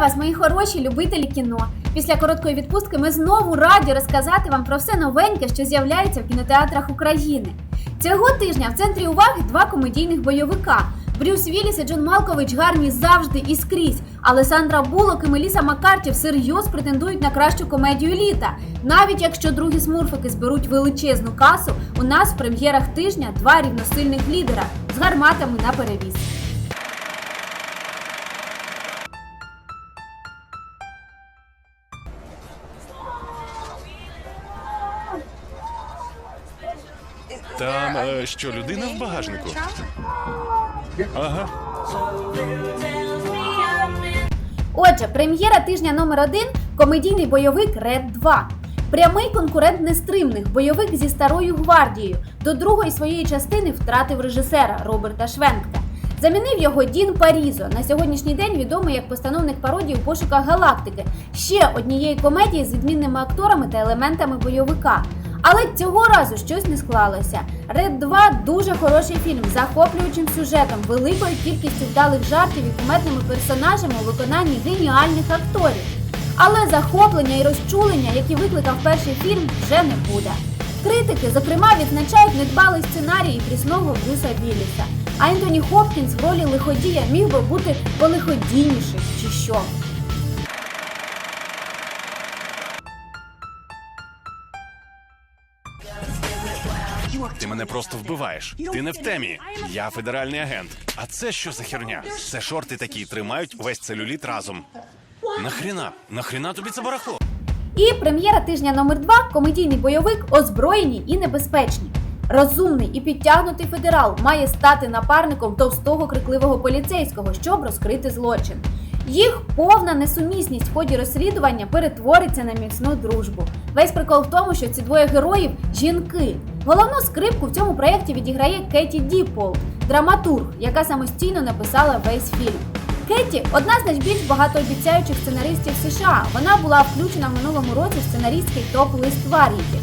вас, мої хороші любителі кіно. Після короткої відпустки ми знову раді розказати вам про все новеньке, що з'являється в кінотеатрах України. Цього тижня в центрі уваги два комедійних бойовика. Брюс Вілліс і Джон Малкович гарні завжди і скрізь. Але Сандра Буллок і Меліса Маккарті всерйоз претендують на кращу комедію літа. Навіть якщо другі смурфики зберуть величезну касу, у нас в прем'єрах тижня два рівносильних лідера з гарматами на перевіз. Там е, що, людина в багажнику? Ага. Отже, прем'єра тижня номер один комедійний бойовик Ред 2. Прямий конкурент нестримних, бойовик зі старою гвардією. До другої своєї частини втратив режисера Роберта Швенка. Замінив його Дін Парізо, на сьогоднішній день відомий як постановник пародії у пошуках галактики, ще однієї комедії з відмінними акторами та елементами бойовика. Але цього разу щось не склалося. Ред 2 дуже хороший фільм захоплюючим сюжетом, великою кількістю вдалих жартів і кумедними персонажами у виконанні геніальних акторів. Але захоплення і розчулення, які викликав перший фільм, вже не буде. Критики, зокрема, відзначають недбалий сценарій і прісного Брюса. А Ентоні Хопкінс в ролі лиходія міг би бути полиходійніший чи що. Ти мене просто вбиваєш. Ти не в темі. Я федеральний агент. А це що за херня? Це шорти такі тримають весь целюліт разом. Нахріна? Нахріна тобі це барахло? І прем'єра тижня номер 2 комедійний бойовик озброєні і небезпечні. Розумний і підтягнутий федерал має стати напарником товстого крикливого поліцейського, щоб розкрити злочин. Їх повна несумісність в ході розслідування перетвориться на міцну дружбу. Весь прикол в тому, що ці двоє героїв жінки. Головну скрипку в цьому проєкті відіграє Кеті Діппол, драматург, яка самостійно написала весь фільм. Кетті одна з найбільш багатообіцяючих сценаристів США. Вона була включена в минулому році в сценарістський топ-лист Варіті.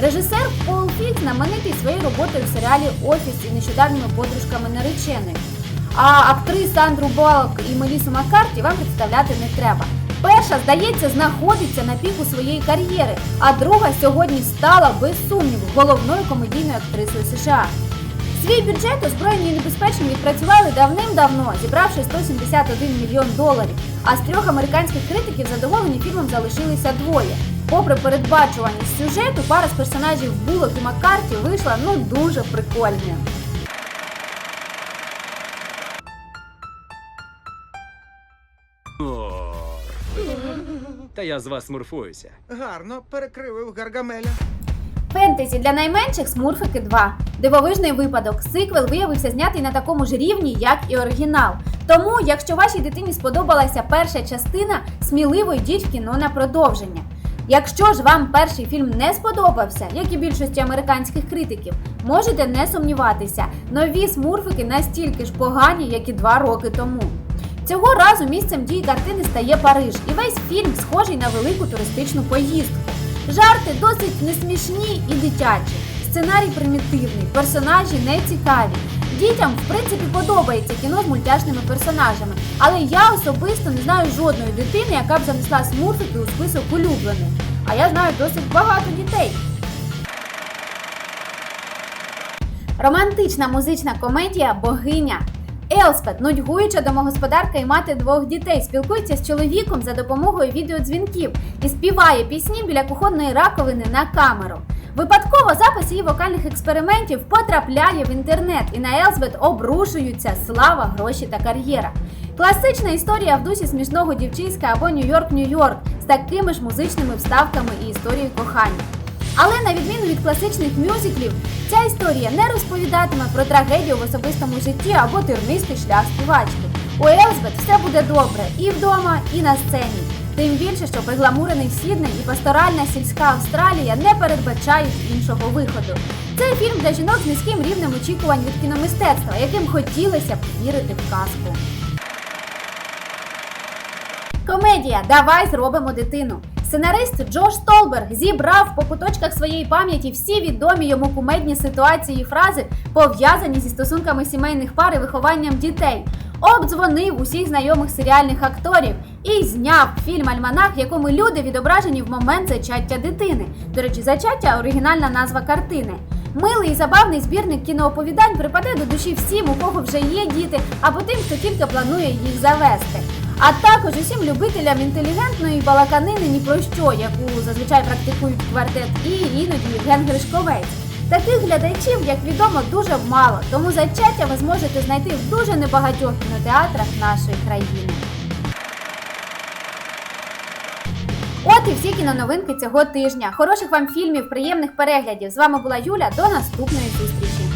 Режисер Пол Фік знаменитий своєю роботою в серіалі Офіс і нещодавніми подружками наречених. А актрис Сандру Балок і Мелісу Маккарті вам представляти не треба. Перша, здається, знаходиться на піку своєї кар'єри, а друга сьогодні стала без сумніву головною комедійною актрисою США. Свій бюджет озброєні і небезпечні відпрацювали давним-давно, зібравши 171 мільйон доларів. А з трьох американських критиків задоволені фільмом залишилися двоє. Попри передбачуваність сюжету, пара з персонажів Булок і Маккарті вийшла ну дуже прикольною. Та я з вас смурфуюся. Гарно перекривив Гаргамеля. Фентезі для найменших Смурфики 2. Дивовижний випадок. Сиквел виявився знятий на такому ж рівні, як і оригінал. Тому, якщо вашій дитині сподобалася перша частина, сміливо йдіть в кіно на продовження. Якщо ж вам перший фільм не сподобався, як і більшості американських критиків, можете не сумніватися, нові смурфики настільки ж погані, як і два роки тому. Цього разу місцем дії картини стає Париж, і весь фільм схожий на велику туристичну поїздку. Жарти досить несмішні і дитячі. Сценарій примітивний, персонажі не цікаві. Дітям, в принципі, подобається кіно з мультяшними персонажами, але я особисто не знаю жодної дитини, яка б занесла смурфики у список улюблених. А я знаю досить багато дітей. Романтична музична комедія Богиня. Елспет, нудьгуюча домогосподарка і мати двох дітей, спілкується з чоловіком за допомогою відеодзвінків і співає пісні біля кухонної раковини на камеру. Випадково запис її вокальних експериментів потрапляє в інтернет, і на Елспет обрушуються слава, гроші та кар'єра. Класична історія в дусі смішного дівчиська або Нью-Йорк, Нью-Йорк з такими ж музичними вставками і історією кохання. Але на відміну від класичних мюзиклів, ця історія не розповідатиме про трагедію в особистому житті або тернистий шлях співачки. У Елзбет все буде добре і вдома, і на сцені. Тим більше, що пригламурений Сідней і пасторальна сільська Австралія не передбачають іншого виходу. Це фільм для жінок з низьким рівнем очікувань від кіномистецтва, яким хотілося б вірити в казку. Комедія Давай зробимо дитину. Сценарист Джош Столберг зібрав по куточках своєї пам'яті всі відомі йому кумедні ситуації і фрази, пов'язані зі стосунками сімейних пар і вихованням дітей. обдзвонив усіх знайомих серіальних акторів і зняв фільм Альманах, в якому люди відображені в момент зачаття дитини. До речі, зачаття оригінальна назва картини. Милий і забавний збірник кінооповідань припаде до душі всім, у кого вже є діти, або тим, хто тільки планує їх завести. А також усім любителям інтелігентної балаканини ні про що, яку зазвичай практикують квартет і іноді Євген Гришковець. Таких глядачів, як відомо, дуже мало, тому зачаття ви зможете знайти в дуже небагатьох кінотеатрах нашої країни. От і всі кіноновинки цього тижня. Хороших вам фільмів, приємних переглядів. З вами була Юля. До наступної зустрічі.